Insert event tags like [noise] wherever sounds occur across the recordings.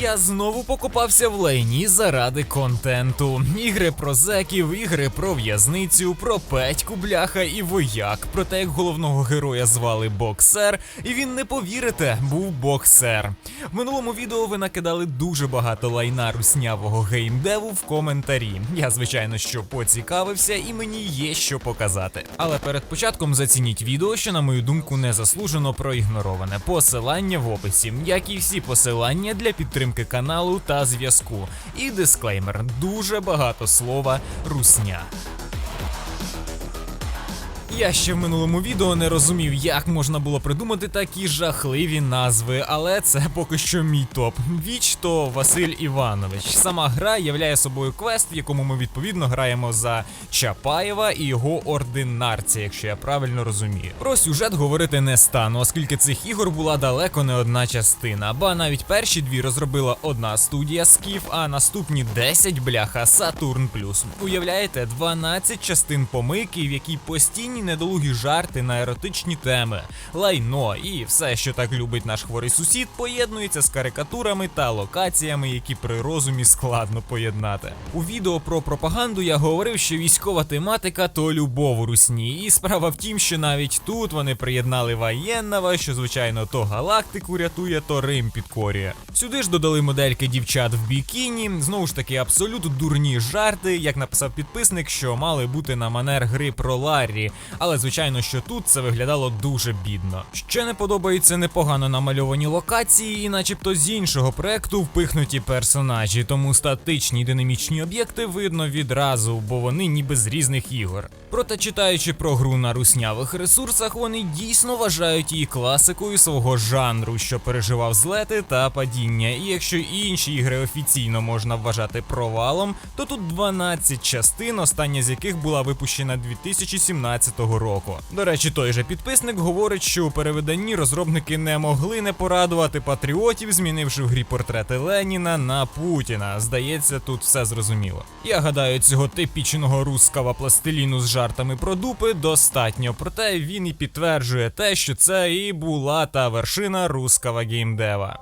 я знову покопався в лайні заради контенту. Ігри про зеків, ігри про в'язницю, про Петьку, бляха і вояк. Про те, як головного героя звали Боксер, і він не повірите, був боксер. В минулому відео ви накидали дуже багато лайна руснявого геймдеву в коментарі. Я, звичайно, що поцікавився, і мені є що показати. Але перед початком зацініть відео, що, на мою думку, незаслужено проігнороване. Посилання в описі, як і всі посилання для підтримки каналу та зв'язку. І дисклеймер: дуже багато слова русня. Я ще в минулому відео не розумів, як можна було придумати такі жахливі назви, але це поки що мій топ. Віч то Василь Іванович. Сама гра являє собою квест, в якому ми відповідно граємо за Чапаєва і його ординарця, якщо я правильно розумію. Про сюжет говорити не стану, оскільки цих ігор була далеко не одна частина. Ба навіть перші дві розробила одна студія Скіф, а наступні 10 бляха Сатурн Плюс. Уявляєте, 12 частин помийки, в якій постійні недолугі жарти на еротичні теми, лайно і все, що так любить наш хворий сусід, поєднується з карикатурами та локаціями, які при розумі складно поєднати. У відео про пропаганду я говорив, що військова тематика то любов у русні, і справа в тім, що навіть тут вони приєднали воєнного, що звичайно то галактику рятує, то Рим підкорює. Сюди ж додали модельки дівчат в бікіні, знову ж таки абсолютно дурні жарти, як написав підписник, що мали бути на манер гри про Ларрі, але звичайно, що тут це виглядало дуже бідно. Ще не подобаються непогано намальовані локації, і начебто з іншого проекту впихнуті персонажі, тому статичні динамічні об'єкти видно відразу, бо вони ніби з різних ігор. Проте читаючи про гру на руснявих ресурсах, вони дійсно вважають її класикою свого жанру, що переживав злети та падіння. І якщо інші ігри офіційно можна вважати провалом, то тут 12 частин, остання з яких була випущена 2017 року. До речі, той же підписник говорить, що у перевиданні розробники не могли не порадувати патріотів, змінивши в грі портрети Леніна на Путіна. Здається, тут все зрозуміло. Я гадаю, цього типічного рускава пластиліну з жартами про дупи достатньо, проте він і підтверджує те, що це і була та вершина рускава геймдева.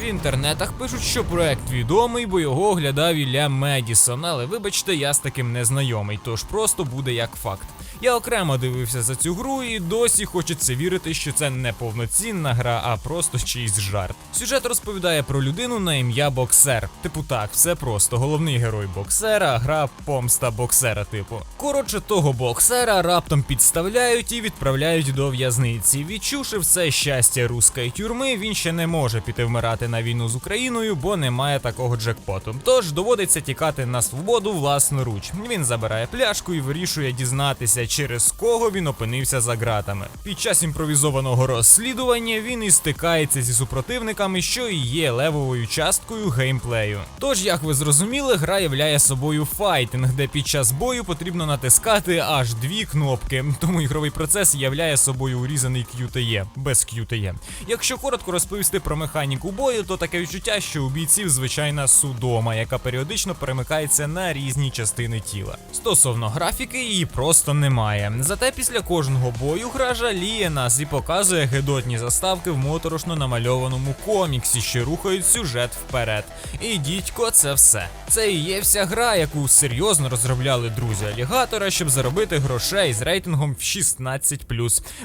В інтернетах пишуть, що проект відомий, бо його оглядав Ілля Медісон, але вибачте, я з таким не знайомий, тож просто буде як факт. Я окремо дивився за цю гру і досі хочеться вірити, що це не повноцінна гра, а просто чийсь жарт. Сюжет розповідає про людину на ім'я Боксер. Типу так, все просто. Головний герой боксера, гра помста боксера, типу. Коротше, того боксера раптом підставляють і відправляють до в'язниці. Відчувши все щастя руської тюрми, він ще не може піти вмирати на війну з Україною, бо немає такого джекпоту. Тож доводиться тікати на свободу власноруч. Він забирає пляшку і вирішує дізнатися, через кого він опинився за ґратами. Під час імпровізованого розслідування він і стикається зі супротивниками, що і є левовою часткою геймплею. Тож, як ви зрозуміли, гра являє собою файтинг, де під час бою потрібно натискати аж дві кнопки. Тому ігровий процес являє собою урізаний QTE, без QTE. Якщо коротко розповісти про механіку бою, то таке відчуття, що у бійців звичайна судома, яка періодично перемикається на різні частини тіла. Стосовно графіки, її просто немає. Зате після кожного бою гра жаліє нас і показує гидотні заставки в моторошно намальованому коміксі, що рухають сюжет вперед. І дідько, це все. Це і є вся гра, яку серйозно розробляли друзі алігатора, щоб заробити грошей з рейтингом в 16.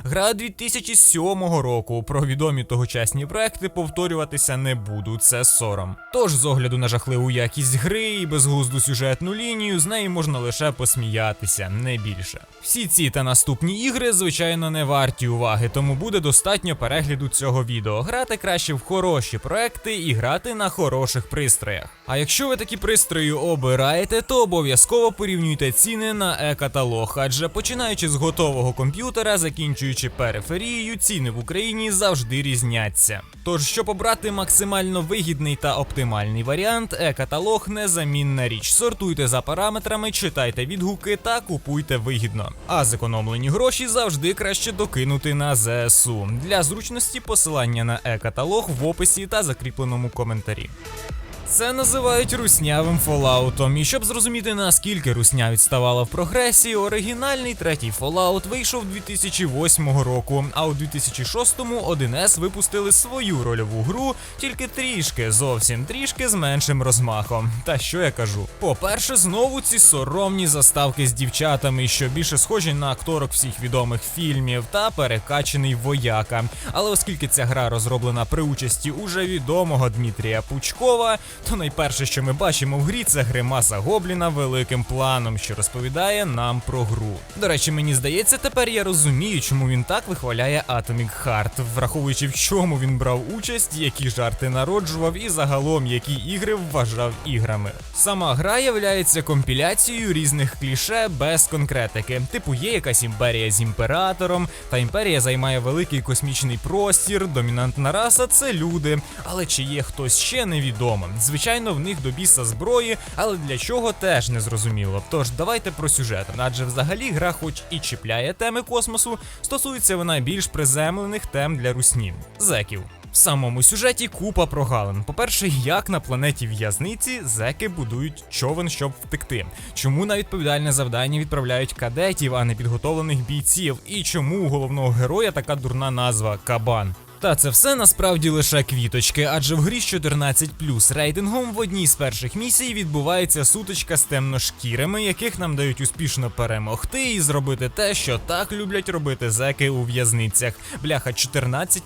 Гра 2007 року. Про відомі тогочасні проекти повторюватися не буду, це сором. Тож, з огляду на жахливу якість гри і безглузду сюжетну лінію, з неї можна лише посміятися, не більше. Всі ці та наступні ігри, звичайно, не варті уваги, тому буде достатньо перегляду цього відео. Грати краще в хороші проекти і грати на хороших пристроях. А якщо ви такі пристрої обираєте, то обов'язково порівнюйте ціни на е-каталог, адже починаючи з готового комп'ютера, закінчуючи периферією, ціни в Україні завжди різняться. Тож, щоб обрати максимально вигідний та оптимальний варіант, е-каталог незамінна річ. Сортуйте за параметрами, читайте відгуки та купуйте вигідно. А зекономлені гроші завжди краще докинути на ЗСУ. Для зручності посилання на е-каталог в описі та закріпленому коментарі. Це називають руснявим фоллаутом. І щоб зрозуміти наскільки русня відставала в прогресії, оригінальний третій Fallout вийшов 2008 року. А у 2006-му 1С випустили свою рольову гру, тільки трішки, зовсім трішки з меншим розмахом. Та що я кажу? По-перше, знову ці соромні заставки з дівчатами, що більше схожі на акторок всіх відомих фільмів, та перекачений вояка. Але оскільки ця гра розроблена при участі уже відомого Дмитрія Пучкова, то найперше, що ми бачимо в грі, це гримаса Гобліна великим планом, що розповідає нам про гру. До речі, мені здається, тепер я розумію, чому він так вихваляє Atomic Heart, враховуючи в чому він брав участь, які жарти народжував і загалом які ігри вважав іграми. Сама гра являється компіляцією різних кліше без конкретики. Типу, є якась імперія з імператором, та імперія займає великий космічний простір, домінантна раса це люди. Але чи є хтось ще невідомо? Звичайно, в них до біса зброї, але для чого теж не зрозуміло. Тож давайте про сюжет. Адже взагалі гра, хоч і чіпляє теми космосу, стосується вона більш приземлених тем для русні зеків. В самому сюжеті купа прогалин. По-перше, як на планеті в'язниці зеки будують човен, щоб втекти. Чому на відповідальне завдання відправляють кадетів, а не підготовлених бійців? І чому у головного героя така дурна назва Кабан? Та це все насправді лише квіточки, адже в грі з 14 рейтингом в одній з перших місій відбувається сутичка з темношкірими, яких нам дають успішно перемогти і зробити те, що так люблять робити зеки у в'язницях. Бляха 14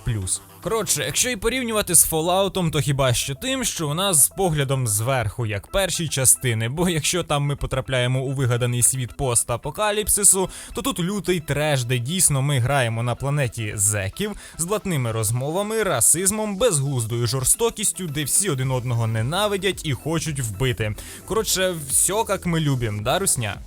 Коротше, якщо і порівнювати з Fallout, то хіба що тим, що у нас з поглядом зверху, як перші частини, бо якщо там ми потрапляємо у вигаданий світ постапокаліпсису, то тут лютий треш, де дійсно ми граємо на планеті зеків з блатними розмовами, расизмом, безглуздою жорстокістю, де всі один одного ненавидять і хочуть вбити. Коротше, все як ми любимо, да, русня?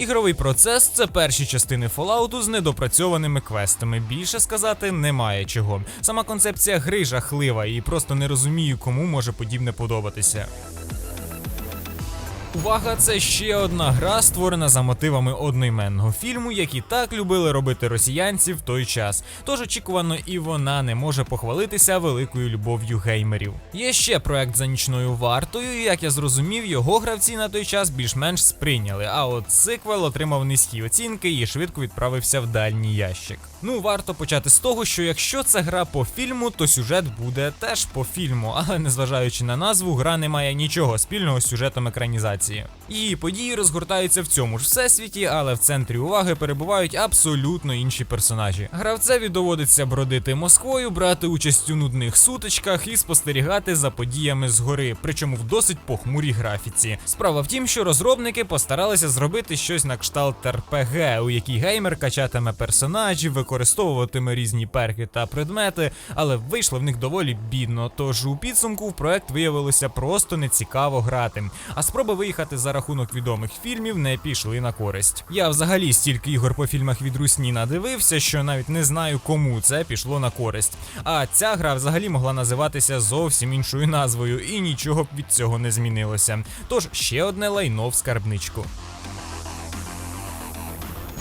Ігровий процес це перші частини Fallout з недопрацьованими квестами. Більше сказати немає чого. Сама концепція гри жахлива і просто не розумію, кому може подібне подобатися. Увага, це ще одна гра, створена за мотивами одноіменного фільму, які так любили робити росіянці в той час. Тож очікувано, і вона не може похвалитися великою любов'ю геймерів. Є ще проект за нічною вартою, і як я зрозумів, його гравці на той час більш-менш сприйняли. А от сиквел отримав низькі оцінки і швидко відправився в дальній ящик. Ну, варто почати з того, що якщо це гра по фільму, то сюжет буде теж по фільму, [laughs] але незважаючи на назву, гра не має нічого спільного з сюжетом екранізації. Її події розгортаються в цьому ж всесвіті, але в центрі уваги перебувають абсолютно інші персонажі. Гравцеві доводиться бродити Москвою, брати участь у нудних сутичках і спостерігати за подіями згори, причому в досить похмурій графіці. Справа в тім, що розробники постаралися зробити щось на кшталт РПГ, у якій геймер качатиме персонажів, використовуватиме різні перки та предмети, але вийшло в них доволі бідно. Тож у підсумку в проект виявилося просто нецікаво грати. А спроби виїхати за рахунок відомих фільмів не пішли на користь. Я взагалі стільки ігор по фільмах від Русні надивився, що навіть не знаю, кому це пішло на користь. А ця гра взагалі могла називатися зовсім іншою назвою, і нічого б від цього не змінилося. Тож ще одне лайно в скарбничку.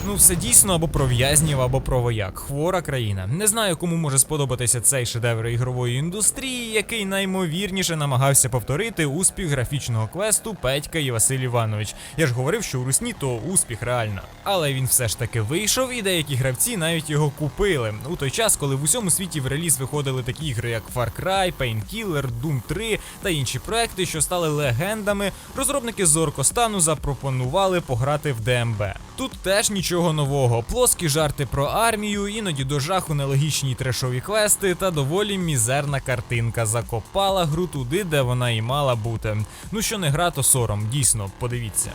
Ну, все дійсно або про в'язнів, або про вояк. Хвора країна. Не знаю, кому може сподобатися цей шедевр ігрової індустрії, який наймовірніше намагався повторити успіх графічного квесту Петька і Василь Іванович. Я ж говорив, що у Русні то успіх реально. Але він все ж таки вийшов, і деякі гравці навіть його купили. У той час, коли в усьому світі в реліз виходили такі ігри, як Far Cry, Painkiller, Doom 3 та інші проекти, що стали легендами, розробники з Оркостану запропонували пограти в ДМБ. Тут теж нічого нового, плоскі жарти про армію, іноді до жаху нелогічні трешові квести та доволі мізерна картинка. Закопала гру туди, де вона і мала бути. Ну що не гра, то сором, дійсно, подивіться.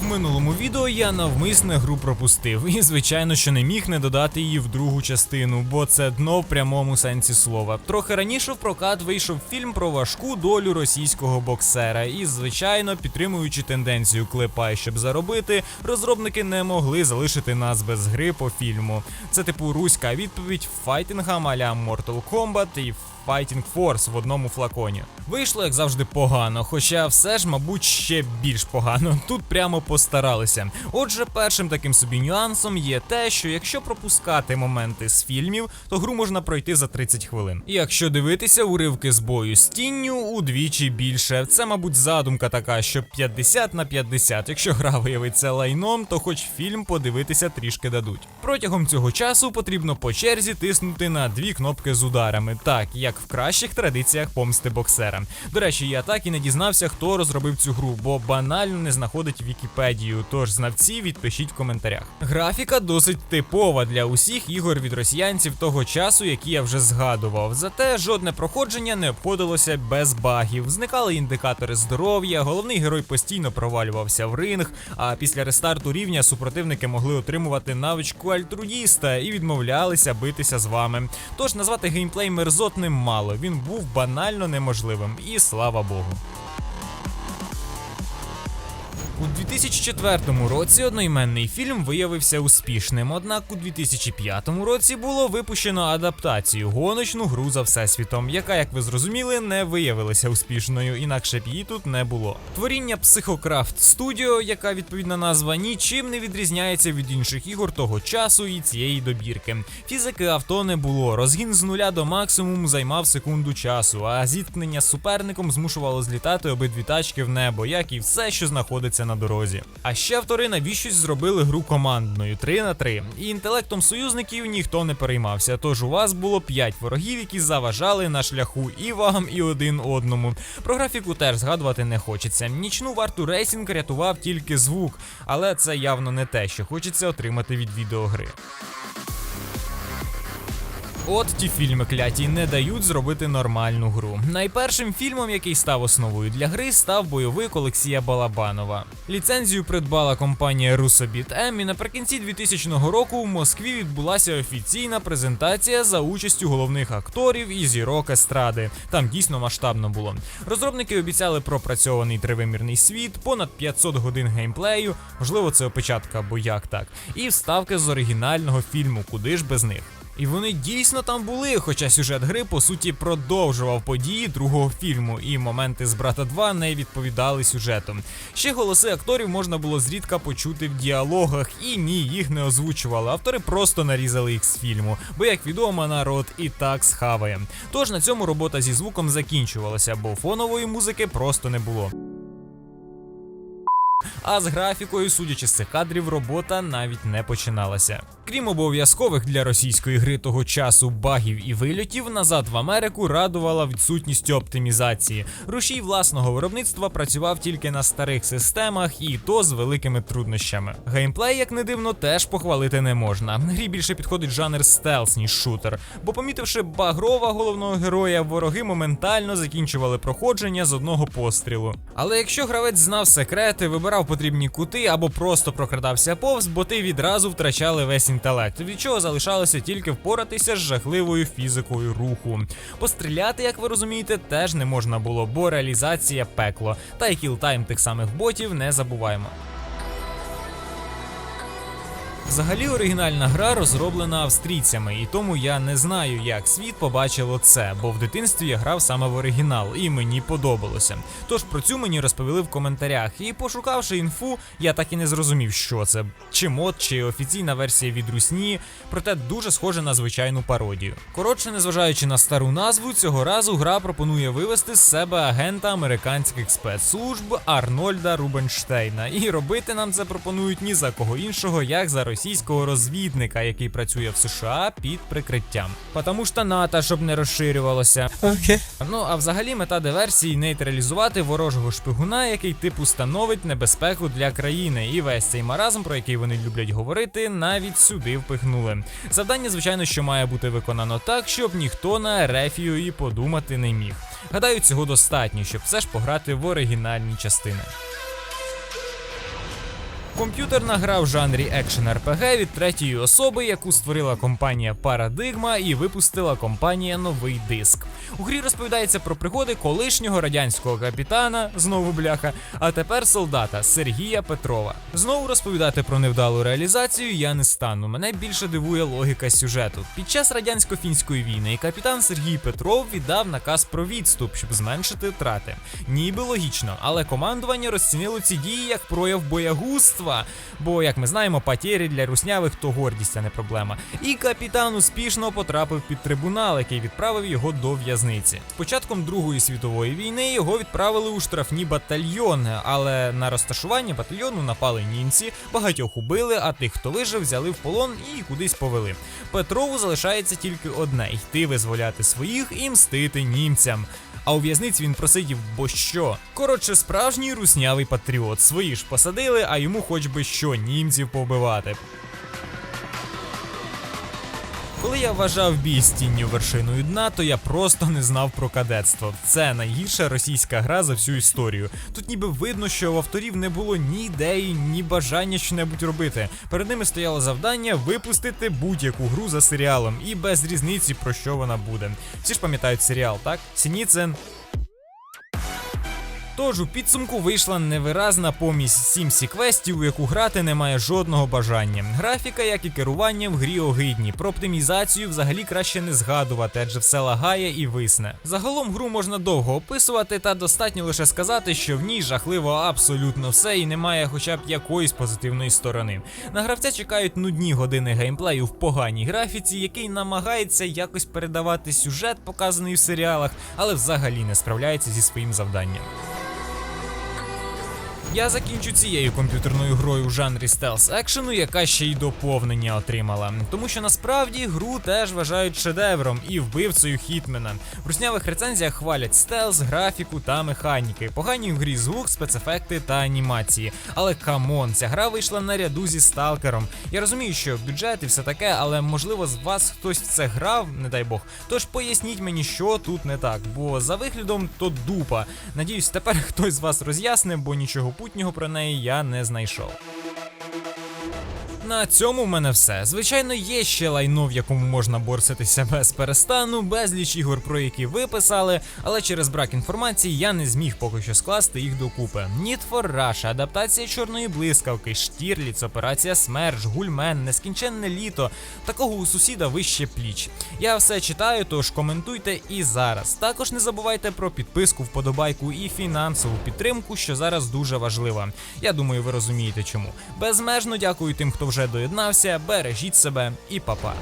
В минулому відео я навмисне гру пропустив, і звичайно, що не міг не додати її в другу частину, бо це дно в прямому сенсі слова. Трохи раніше в прокат вийшов фільм про важку долю російського боксера, і, звичайно, підтримуючи тенденцію клепай, щоб заробити, розробники не могли залишити нас без гри по фільму. Це типу руська відповідь файтингам а-ля Mortal Kombat і Fighting Force в одному флаконі. Вийшло, як завжди, погано, хоча все ж, мабуть, ще більш погано. Тут прямо постаралися. Отже, першим таким собі нюансом є те, що якщо пропускати моменти з фільмів, то гру можна пройти за 30 хвилин. І якщо дивитися уривки з бою з тінню, удвічі більше. Це, мабуть, задумка така, що 50 на 50. Якщо гра виявиться лайном, то хоч фільм подивитися трішки дадуть. Протягом цього часу потрібно по черзі тиснути на дві кнопки з ударами, так як в кращих традиціях помсти боксера. До речі, я так і не дізнався, хто розробив цю гру, бо банально не знаходить Вікіпедію. Тож знавці відпишіть в коментарях. Графіка досить типова для усіх ігор від росіянців того часу, які я вже згадував. Зате жодне проходження не обходилося без багів. Зникали індикатори здоров'я, головний герой постійно провалювався в ринг. А після рестарту рівня супротивники могли отримувати навичку альтруїста і відмовлялися битися з вами. Тож назвати геймплей мерзотним мало. Він був банально неможливим, і слава Богу. У 2004 році одноіменний фільм виявився успішним, однак у 2005 році було випущено адаптацію гоночну гру за всесвітом, яка, як ви зрозуміли, не виявилася успішною, інакше б її тут не було. Творіння Psychocraft Studio, яка відповідна назва, нічим не відрізняється від інших ігор того часу і цієї добірки. Фізики авто не було. Розгін з нуля до максимуму займав секунду часу, а зіткнення з суперником змушувало злітати обидві тачки в небо, як і все, що знаходиться на дорозі. А ще автори навіщось зробили гру командною 3 на 3 і інтелектом союзників ніхто не переймався. Тож у вас було 5 ворогів, які заважали на шляху і вам, і один одному. Про графіку теж згадувати не хочеться. Нічну варту рейсінг рятував тільки звук, але це явно не те, що хочеться отримати від відеогри. От ті фільми кляті не дають зробити нормальну гру. Найпершим фільмом, який став основою для гри, став бойовик Олексія Балабанова. Ліцензію придбала компанія M і наприкінці 2000 року в Москві відбулася офіційна презентація за участю головних акторів і зірок естради. Там дійсно масштабно було. Розробники обіцяли пропрацьований тривимірний світ, понад 500 годин геймплею, можливо, це опечатка, бо як так, і вставки з оригінального фільму, куди ж без них. І вони дійсно там були, хоча сюжет гри по суті продовжував події другого фільму, і моменти з брата 2 не відповідали сюжету. Ще голоси акторів можна було зрідка почути в діалогах, і ні, їх не озвучували. Автори просто нарізали їх з фільму, бо як відомо, народ і так схаває. Тож на цьому робота зі звуком закінчувалася, бо фонової музики просто не було. А з графікою, судячи з цих кадрів, робота навіть не починалася. Крім обов'язкових для російської гри того часу багів і вильотів, назад в Америку радувала відсутністю оптимізації. Рушій власного виробництва працював тільки на старих системах, і то з великими труднощами. Геймплей, як не дивно, теж похвалити не можна. Грі більше підходить жанр стелс, ніж шутер, бо помітивши багрова головного героя, вороги моментально закінчували проходження з одного пострілу. Але якщо гравець знав секрети, вибирав потрібні кути або просто прокрадався повз, боти відразу втрачали весь інтелект, від чого залишалося тільки впоратися з жахливою фізикою руху. Постріляти, як ви розумієте, теж не можна було, бо реалізація пекло. Та й кілтайм тих самих ботів не забуваємо. Взагалі оригінальна гра розроблена австрійцями, і тому я не знаю, як світ побачило це, бо в дитинстві я грав саме в оригінал, і мені подобалося. Тож про цю мені розповіли в коментарях, і пошукавши інфу, я так і не зрозумів, що це чи мод, чи офіційна версія від Русні, проте дуже схоже на звичайну пародію. Коротше, незважаючи на стару назву, цього разу гра пропонує вивести з себе агента американських спецслужб Арнольда Рубенштейна, і робити нам це пропонують ні за кого іншого, як за російського розвідника, який працює в США під прикриттям. Потому що НАТО, щоб не розширювалося. Окей. Ну а взагалі мета диверсії нейтралізувати ворожого шпигуна, який типу становить небезпеку для країни. І весь цей маразм, про який вони люблять говорити, навіть сюди впихнули. Завдання, звичайно, що має бути виконано так, щоб ніхто на Ерефію і подумати не міг. Гадаю, цього достатньо, щоб все ж пограти в оригінальні частини. Комп'ютерна гра в жанрі екшен RPG від третьої особи, яку створила компанія Paradigma і випустила компанія Новий Диск. У грі розповідається про пригоди колишнього радянського капітана, знову бляха, а тепер солдата Сергія Петрова. Знову розповідати про невдалу реалізацію я не стану. Мене більше дивує логіка сюжету. Під час радянсько-фінської війни капітан Сергій Петров віддав наказ про відступ, щоб зменшити втрати. Ніби логічно, але командування розцінило ці дії як прояв боягузтва. Бо, як ми знаємо, патєрі для руснявих то гордість, а не проблема. І капітан успішно потрапив під трибунал, який відправив його до в'язниці. З початком Другої світової війни його відправили у штрафні батальйони, але на розташування батальйону напали німці, багатьох убили, а тих, хто вижив, взяли в полон і кудись повели. Петрову залишається тільки одне йти визволяти своїх і мстити німцям. А у в'язниці він просидів, бо що? Коротше, справжній руснявий патріот. Свої ж посадили, а йому хоч би що німців побивати. Коли я вважав бій з тінню вершиною дна, то я просто не знав про кадетство. Це найгірша російська гра за всю історію. Тут ніби видно, що в авторів не було ні ідеї, ні бажання щонебудь робити. Перед ними стояло завдання випустити будь-яку гру за серіалом, і без різниці про що вона буде. Всі ж пам'ятають серіал, так? Сініцин. Тож у підсумку вийшла невиразна помість сімсі квестів, у яку грати немає жодного бажання. Графіка, як і керування в грі огидні. Про оптимізацію взагалі краще не згадувати, адже все лагає і висне. Загалом гру можна довго описувати, та достатньо лише сказати, що в ній жахливо абсолютно все і немає хоча б якоїсь позитивної сторони. На гравця чекають нудні години геймплею в поганій графіці, який намагається якось передавати сюжет, показаний в серіалах, але взагалі не справляється зі своїм завданням. Я закінчу цією комп'ютерною грою в жанрі стелс екшену, яка ще й доповнення отримала. Тому що насправді гру теж вважають шедевром і вбивцею Хітмена. В руснявих рецензіях хвалять стелс, графіку та механіки. Погані в грі звук, спецефекти та анімації. Але камон, ця гра вийшла на ряду зі сталкером. Я розумію, що бюджет і все таке, але можливо з вас хтось в це грав, не дай Бог. Тож поясніть мені, що тут не так, бо за виглядом то дупа. Надіюсь, тепер [laughs] хтось з вас роз'ясне, бо нічого путнього про неї я не знайшов. На цьому в мене все. Звичайно, є ще лайно, в якому можна борситися без перестану, безліч ігор, про які ви писали, але через брак інформації я не зміг поки що скласти їх докупи. Need for Rush, адаптація чорної блискавки, Штірліц, операція Смерч, Гульмен, нескінченне літо. Такого у сусіда вище пліч. Я все читаю, тож коментуйте і зараз. Також не забувайте про підписку, вподобайку і фінансову підтримку, що зараз дуже важлива. Я думаю, ви розумієте чому. Безмежно дякую тим, хто вже доєднався. Бережіть себе і па-па.